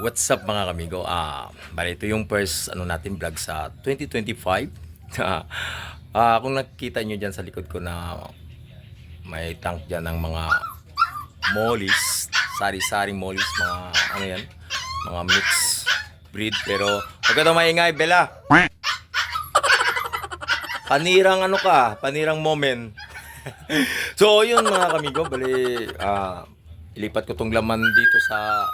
What's up mga kamigo? Ah, bali ito yung first ano natin vlog sa 2025. Ah, kung nakita nyo dyan sa likod ko na may tank dyan ng mga mollies, sari-saring mollies, mga ano yan, mga mix breed. Pero huwag ka maingay, Bella. Panirang ano ka, panirang moment. so yun mga kamigo, bali ah, ilipat ko tong laman dito sa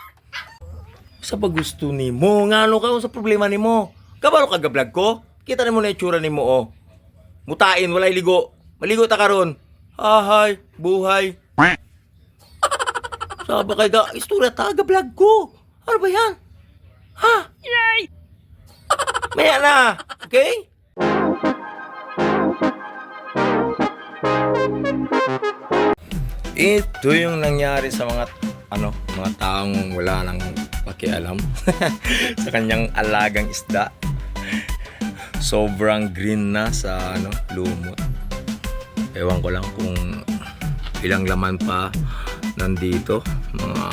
sa pagusto ni mo. Nga ano ka sa problema ni mo. Kabalo ka vlog ko? Kita ni mo na itsura ni mo oh. Mutain, walay ligo. Maligo ta karon. Ahay, buhay. Sabi kay ga, istorya ta vlog ko. Ano ba yan? Ha? Yay! Maya na, okay? Ito yung nangyari sa mga ano, mga taong wala nang pakialam sa kanyang alagang isda. Sobrang green na sa ano, lumot. Ewan ko lang kung ilang laman pa nandito, mga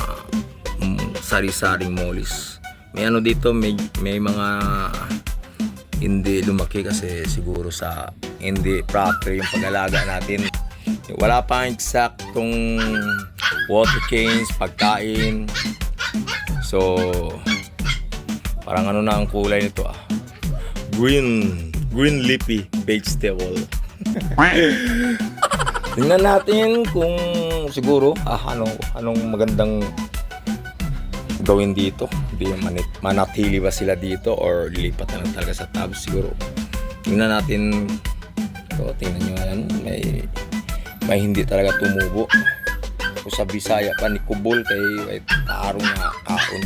mm, sari-saring mollies. May ano dito, may, may mga hindi lumaki kasi siguro sa hindi proper yung pag-alaga natin. Wala pa ang eksaktong water change, pagkain. So, parang ano na ang kulay nito ah. Green, green leafy vegetable. Tingnan natin kung siguro ah, ano, anong magandang gawin dito. Hindi manit, manatili ba sila dito or lilipat na talaga sa tabs siguro. Tingnan natin. Ito, tingnan nyo yan. May, may hindi talaga tumubo. O sa Bisaya pa ni Kubol kay ay tarong na kaon.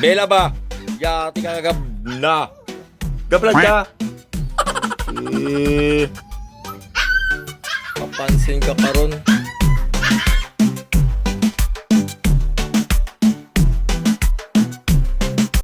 Bela ba? Yati ka gab na. Gablag ka. Eh, Mapansin ka karon.